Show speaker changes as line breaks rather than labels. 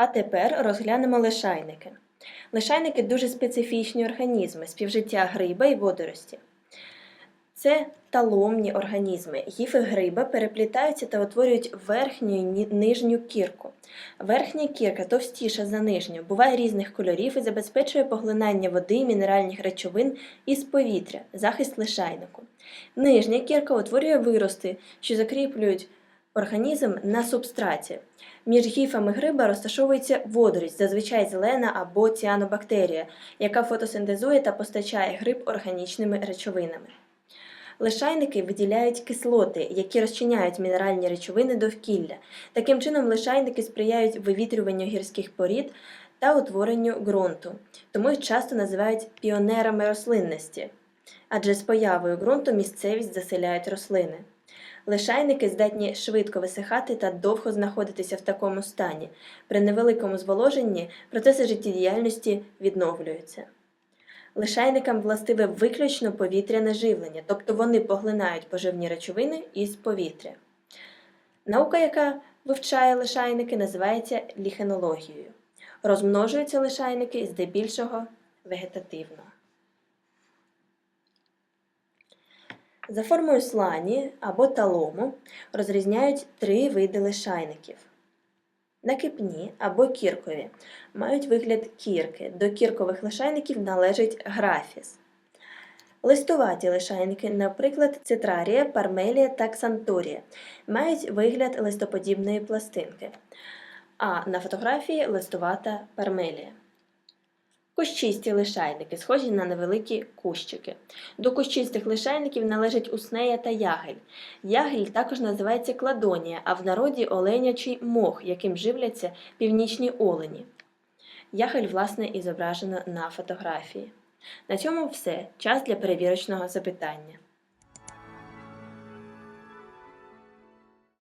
А тепер розглянемо лишайники. Лишайники дуже специфічні організми співжиття гриба і водорості. Це таломні організми. Гіфи гриба переплітаються та утворюють верхню і нижню кірку. Верхня кірка товстіша за нижню, буває різних кольорів і забезпечує поглинання води мінеральних речовин із повітря, захист лишайнику. Нижня кірка утворює вирости, що закріплюють організм на субстраті. Між гіфами гриба розташовується водорість, зазвичай зелена або ціанобактерія, яка фотосинтезує та постачає гриб органічними речовинами. Лишайники виділяють кислоти, які розчиняють мінеральні речовини довкілля. Таким чином, лишайники сприяють вивітрюванню гірських порід та утворенню ґрунту, тому їх часто називають піонерами рослинності, адже з появою ґрунту місцевість заселяють рослини. Лишайники здатні швидко висихати та довго знаходитися в такому стані. При невеликому зволоженні процеси життєдіяльності відновлюються. Лишайникам властиве виключно повітряне живлення, тобто вони поглинають поживні речовини із повітря. Наука, яка вивчає лишайники, називається ліхенологією. Розмножуються лишайники здебільшого вегетативно. За формою слані або талому розрізняють три види лишайників. Накипні або кіркові мають вигляд кірки. До кіркових лишайників належить графіс. Листуваті лишайники, наприклад, цитрарія, пармелія та ксанторія, мають вигляд листоподібної пластинки, а на фотографії листувата пармелія. Кущисті лишайники, схожі на невеликі кущики. До кущистих лишайників належать уснея та ягель. Ягель також називається кладонія, а в народі оленячий мох, яким живляться північні олені. Ягель, власне, і зображено на фотографії. На цьому все. Час для перевірочного запитання.